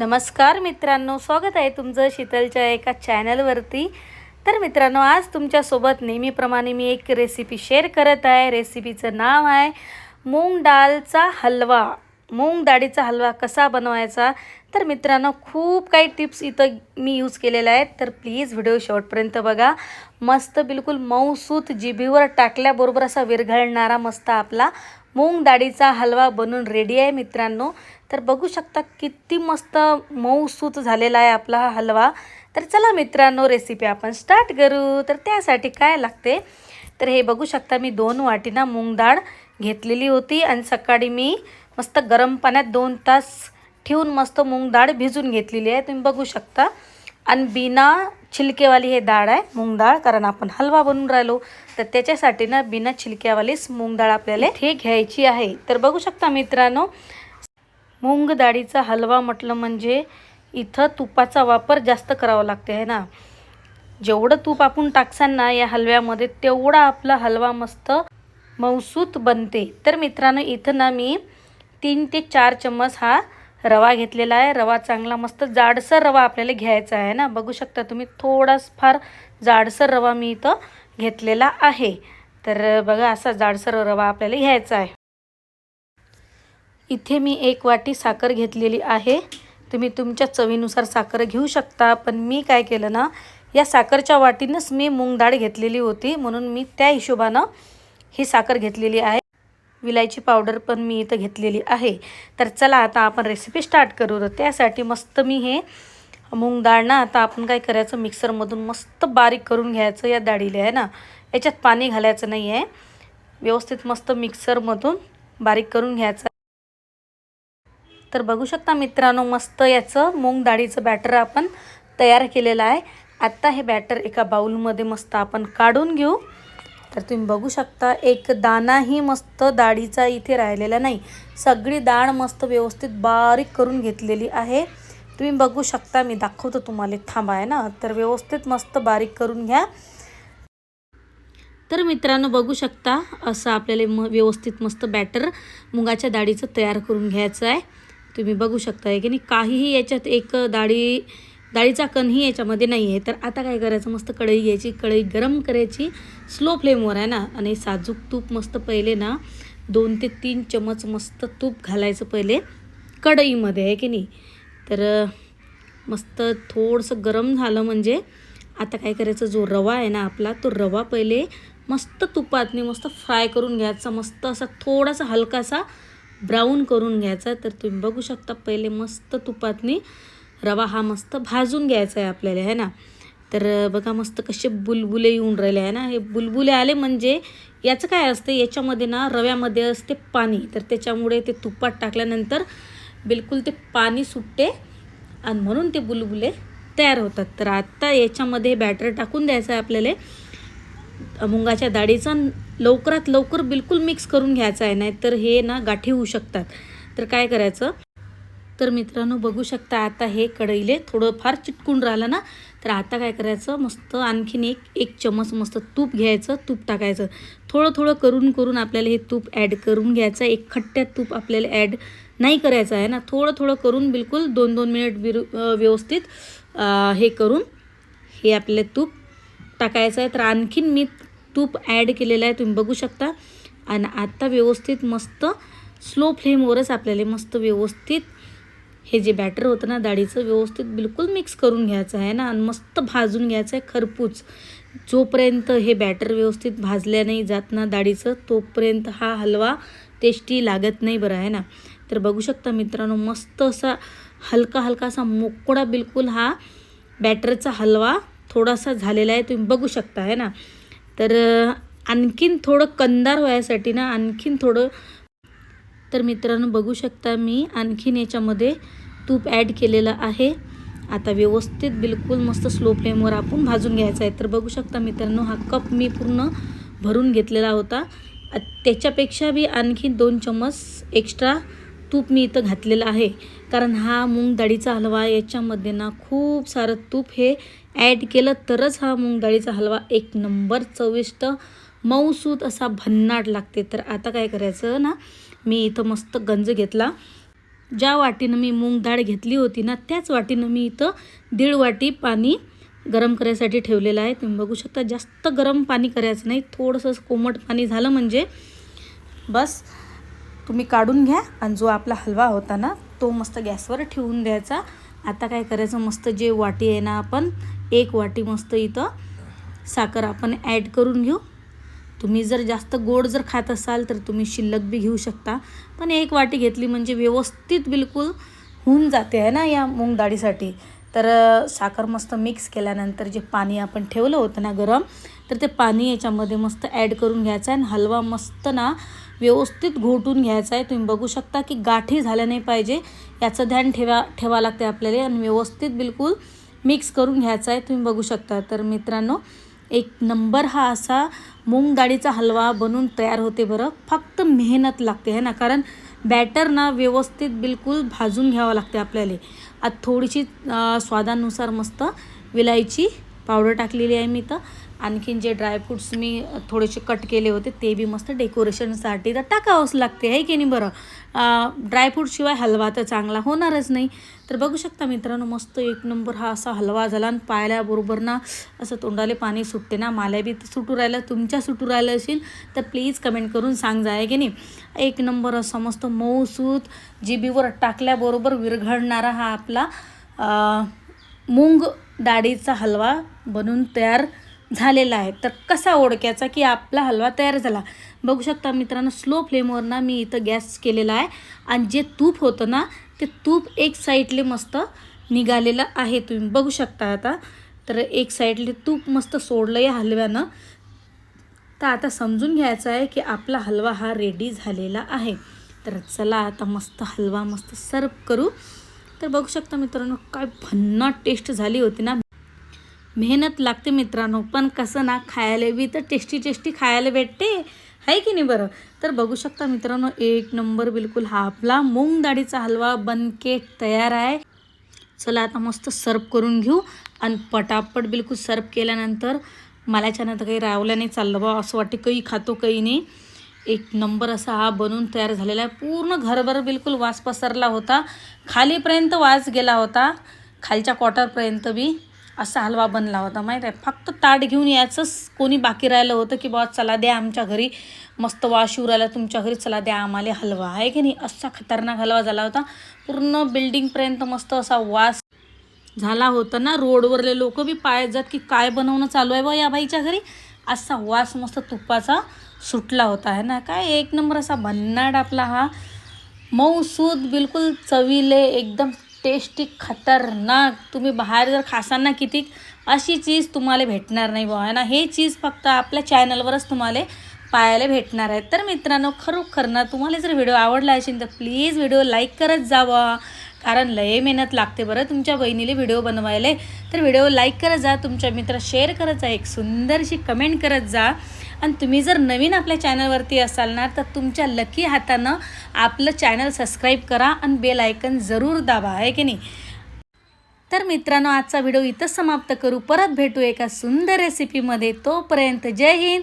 नमस्कार मित्रांनो स्वागत आहे तुमचं शीतलच्या एका चॅनलवरती. तर मित्रांनो आज तुमच्यासोबत नेहमीप्रमाणे मी एक रेसिपी शेअर करत आहे. रेसिपीचं नाव आहे मूग डाळचा हलवा. मूग डाळीचा हलवा कसा बनवायचा? तर मित्रांनो खूप काही टिप्स इथं मी यूज केलेल्या आहेत. तर प्लीज व्हिडिओ शेवटपर्यंत बघा. मस्त बिलकुल मऊसूत जिभीवर टाकल्याबरोबर असा विरघळणारा मस्त आपला मूग डाळीचा हलवा बनून रेडी आहे मित्रांनो. तर बघू शकता किती मस्त मऊसूत झालेला आहे आपला हा हलवा. तर चला मित्रांनो रेसिपी आपण स्टार्ट करू. तर त्यासाठी काय लागते? तर हे बघू शकता मी दोन वाटी ना मूग डाळ घेतलेली होती आणि सकाळी मी मस्त गरम पाण्यात दोन तास ठेवून मस्त मूग डाळ भिजून घेतलेली आहे. तुम्ही बघू शकता. आणि बिना छिलकेवाली हे डाळ आहे मूग डाळ कारण आपण हलवा बनवून राहिलो. तर त्याच्यासाठी ना बिना छिलक्यावालीच मूग डाळ आपल्याला हे घ्यायची आहे. तर बघू शकता मित्रांनो मूंग डाळीचा हलवा म्हटलं म्हणजे इथं तुपाचा वापर जास्त करावा लागते आहे ना? जेवढं तूप आपण टाकसान ना या हलव्यामध्ये तेवढा आपला हलवा मस्त मौसूत बनते. तर मित्रांनो इथं ना मी तीन ते चार चम्मच हा रवा घेतलेला आहे. रवा चांगला मस्त जाडसर रवा आपल्याला घ्यायचा आहे ना? बघू शकता तुम्ही थोडाच फार जाडसर रवा मी इथं घेतलेला आहे. तर बघा असा जाडसर रवा आपल्याला घ्यायचा आहे. इथे मी एक वाटी साखर घेतलेली आहे. तुम्ही तुमच्या चवीनुसार साखर घेऊ शकता पण मी काय केलं ना या साखरच्या वाटीनंच मी मूग डाळ घेतलेली होती म्हणून मी त्या हिशोबानं ही साखर घेतलेली आहे. विलायची पावडर पण मी इथं घेतलेली आहे. तर चला आता आपण रेसिपी स्टार्ट करू. तर त्यासाठी मस्त मी हे मूग डाळ ना आता आपण काय करायचं मिक्सरमधून मस्त बारीक करून घ्यायचं या डाळीला आहे ना? याच्यात पाणी घालायचं नाही आहे व्यवस्थित मस्त मिक्सरमधून बारीक करून घ्यायचं. तर बघू शकता मित्रांनो मस्त याचं मूग डाळीचं बॅटर आपण तयार केलेलं आहे. आत्ता हे बॅटर एका बाऊलमध्ये मस्त आपण काढून घेऊ. तर तुम्ही बघू शकता एक दाणाही मस्त डाळीचा इथे राहिलेला नाही. सगळी डाळ मस्त व्यवस्थित बारीक करून घेतलेली आहे. तुम्ही बघू शकता मी दाखवतो तुम्हाला थांबा आहे ना. तर व्यवस्थित मस्त बारीक करून घ्या. तर मित्रांनो बघू शकता असं आपल्याला म व्यवस्थित मस्त बॅटर मुगाच्या डाळीचं तयार करून घ्यायचं आहे. तुम्ही बघू शकता की नाही काहीही याच्यात एक डाळी डाळीचा कणही याच्यामध्ये नाही आहे तर आता काय करायचं? मस्त कढई घ्यायची कढई गरम करायची. स्लो फ्लेमवर आहे ना आणि साजूक तूप मस्त पहिले ना दोन ते तीन चमच मस्त तूप घालायचं पहिले कढईमध्ये आहे की नाही? तर मस्त थोडंसं गरम झालं म्हणजे आता काय करायचं? जो रवा आहे ना आपला तो रवा पहिले मस्त तुपातनी मस्त फ्राय करून घ्यायचा. मस्त असा थोडासा हलकासा ब्राऊन करून घ्यायचा तर तुम्ही बघू शकता पहिले मस्त तुपातनी रवा हा मस्त भाजून घ्यायचा आहे आपल्याला आहे ना? तर बघा मस्त कसे बुलबुले येऊन राहिले आहे ना? हे बुलबुले आले म्हणजे याचं काय असते याच्यामध्ये ना रव्यामध्ये असते पाणी तर त्याच्यामुळे ते तुपात टाकल्यानंतर बिलकुल ते पाणी सुटते आणि म्हणून ते बुलबुले तयार होतात. तर आत्ता याच्यामध्ये बॅटर टाकून द्यायचं आहे आपल्याला. मुंगाच्या डाळीचा लवकरात लवकर बिलकुल मिक्स करून घ्यायचं आहे नाही तर हे ना गाठी होऊ शकतात. तर काय करायचं? तर मित्रांनो बघू शकता आता हे कढईले थोडं फार चिटकून राहिलं ना तर आता काय करायचं? मस्त आणखीन एक एक चमच मस्त तूप घ्यायचं तूप टाकायचं. थोडं थोडं करून करून आपल्याला हे तूप ॲड करून घ्यायचं. एक खट्ट्यात तूप आपल्याला ॲड नाही करायचं आहे ना. थोडं थोडं करून बिलकुल दोन दोन मिनिट बिरु व्यवस्थित हे करून हे आपले तूप टाकायचं आहे. तर आणखीन मी तूप ॲड केलेलं आहे तुम्ही बघू शकता. आणि आत्ता व्यवस्थित मस्त स्लो फ्लेमवरच आपल्याला मस्त व्यवस्थित हे जे बॅटर होतं ना डाळीचं व्यवस्थित बिलकुल मिक्स करून घ्यायचं आहे ना. आणि मस्त भाजून घ्यायचं आहे खरपूच जोपर्यंत हे बॅटर व्यवस्थित भाजल्या नाही जात ना डाळीचं तोपर्यंत हा हलवा टेस्टी लागत नाही बरं आहे ना. तर बघू शकता मित्रांनो मस्त असा हलका हलका असा मोकळा बिलकुल हा बॅटरचा हलवा थोडासा झालेला आहे तुम्ही बघू शकता आहे ना. तर आणखीन थोडं कंदार व्हायसाठी ना आणखीन थोडं तर मित्रांनो बघू शकता मी आणखीन याच्यामध्ये तूप ॲड केलेलं आहे. आता व्यवस्थित बिलकुल मस्त स्लो फ्लेमवर आपण भाजून घ्यायचं आहे. तर बघू शकता मित्रांनो हा कप मी पूर्ण भरून घेतलेला होता. त्याच्यापेक्षा बी आणखीन दोन चम्मच एक्स्ट्रा तूप मी इथं घातलेलं आहे. कारण हा मूग डाळीचा हलवा याच्यामध्ये ना खूप सारं तूप हे ॲड केलं तरच हा मूग डाळीचा हलवा एक नंबर चविष्ट मऊसूत असा भन्नाट लागते. तर आता काय करायचं ना मी इथं मस्त गंज घेतला. ज्या वाटीनं मी मूग डाळ घेतली होती ना त्याच वाटीनं मी इथं दीड वाटी पाणी गरम करायसाठी ठेवलेलं आहे. तुम्ही बघू शकता जास्त गरम पाणी करायचं नाही. थोडंसं कोमट पाणी झालं म्हणजे बस. तुम्ही काढून घ्या आणि जो आपला हलवा होता ना तो मस्त गॅसवर ठेवून द्यायचा. आता काय करायचं मस्त जे वाटी आहे ना आपण एक वाटी मस्त इथं साखर आपण ॲड करून घेऊ. तुम्ही जर जास्त गोड जर खात असाल तर तुम्ही शिल्लक बी घेऊ शकता. पण एक वाटी घेतली म्हणजे व्यवस्थित बिलकुल होऊन जाते आहे ना या मूग डाळीसाठी तर साखर मस्त मिक्स केल्यानंतर जे पाणी आपण ठेवलं होतं ना गरम तर ते पाणी याच्यामध्ये मस्त ॲड करून घ्यायचं आहे आणि हलवा मस्त ना व्यवस्थित घोटून घ्यायचा आहे. तुम्ही बघू शकता की गाठी झाल्या नाही पाहिजे. याचं ध्यान ठेवा ठेवा लागते आपल्याला आणि व्यवस्थित बिलकुल मिक्स करून घ्यायचं आहे. तुम्ही बघू शकता. तर मित्रांनो एक नंबर हा असा मूग डाळीचा हलवा बनून तयार होते बरं. फक्त मेहनत लागते है ना? कारण बॅटर ना व्यवस्थित बिलकुल भाजून घ्यावं लागते आपल्याला. आता थोडीशी स्वादानुसार मस्त विलायची पावडर टाकलेली आहे मी तर. आणखीन जे ड्रायफ्रूट्स मी थोडेसे कट केले होते ते बी मस्त डेकोरेशनसाठी तर टाकावंच लागते आहे की नाही बरं? ड्रायफ्रूटशिवाय हलवा तर चांगला होणारच नाही. तर बघू शकता मित्रांनो मस्त एक नंबर हा असा हलवा झाला आणि पाहिल्याबरोबर ना असं तोंडाले पाणी सुटते ना मला बी सुटू राहिलं तुमच्या सुटू राहिलं असेल तर प्लीज कमेंट करून सांग जाय की नाही? एक नंबर असा मस्त मऊसूत जिबीवर टाकल्याबरोबर विरघळणारा हा आपला मूंग डाळीचा हलवा बनून तयार झालेला आहे. तर कसा ओडक्याचा की आपला हलवा तयार झाला. बघू शकता मित्रांनो स्लो फ्लेमवर ना मी इथं गॅस केलेला आहे. आणि जे तूप होतं ना ते तूप एक साईडले मस्त निघालेलं आहे. तुम्ही बघू शकता आता. तर एक साईडले तूप मस्त सोडलं या हलव्यानं. तर आता समजून घ्यायचं आहे की आपला हलवा हा रेडी झालेला आहे. तर चला आता मस्त हलवा मस्त सर्व करू. तर बघू शकता मित्रांनो काय भन्नाट टेस्ट झाली होती ना. मेहनत लागते मित्रांनो पण कसं ना खायला बी तर टेस्टी टेस्टी खायला भेटते. आहे की नाही बरं? तर बघू शकता मित्रांनो एक नंबर बिलकुल हा आपला मूग डाळीचा हलवा बनके तयार आहे. चला आता मस्त सर्व करून घेऊ आणि पटापट बिलकुल सर्व केल्यानंतर मला छान आता काही रावलं नाही चाललं बा असं वाटते काही खातो काही नाही. एक नंबर असा हा बनून तयार झालेला आहे. पूर्ण घरभर बिलकुल वास पसरला होता. खालीपर्यंत वास गेला होता. खालच्या क्वार्टरपर्यंत बी. असा हलवा बनला होता माहीत आहे? फक्त ताट घेऊन यायचंच. कोणी बाकी राहिलं होतं की बा चला द्या आमच्या घरी. मस्त वास येऊ राहिला तुमच्या घरी चला द्या आम्हाला हलवा. आहे की नाही? असा खतरनाक हलवा झाला होता. पूर्ण बिल्डिंगपर्यंत मस्त असा वास झाला होता ना. रोडवरले लोक बी पाळत जात की काय बनवणं चालू आहे बा या बाईच्या घरी? असा वास मस्त तुपाचा सुटला होता आहे ना? काय एक नंबर असा भन्नाट आपला हा. मऊसूद बिलकुल चवीले एकदम टेस्टी खतरनाक. तुम्ही बाहेर जर खासांना किती अशी चीज तुम्हाला भेटणार नाही बा ना? हे चीज फक्त आपल्या चॅनलवरच तुम्हाला पाहायला भेटणार आहे. तर मित्रांनो खरोखर ना तुम्हाला जर व्हिडिओ आवडला असेल तर प्लीज व्हिडिओ लाईक करत जावा. कारण लय मेहनत लागते बरं तुमच्या बहिणीला व्हिडिओ बनवायला. तर व्हिडिओ लाईक करत जा तुमच्या मित्र शेअर करत जा एक सुंदरशी कमेंट करत जा. आणि तुम्ही जर नवीन आपल्या चॅनलवरती असाल ना तर तुमच्या लकी हातानं आपलं चॅनल सबस्क्राईब करा आणि बेल आयकन जरूर दाबा आहे की नाही? तर मित्रांनो आजचा व्हिडिओ इथंच समाप्त करू. परत भेटू एका सुंदर रेसिपीमध्ये तोपर्यंत जय हिंद.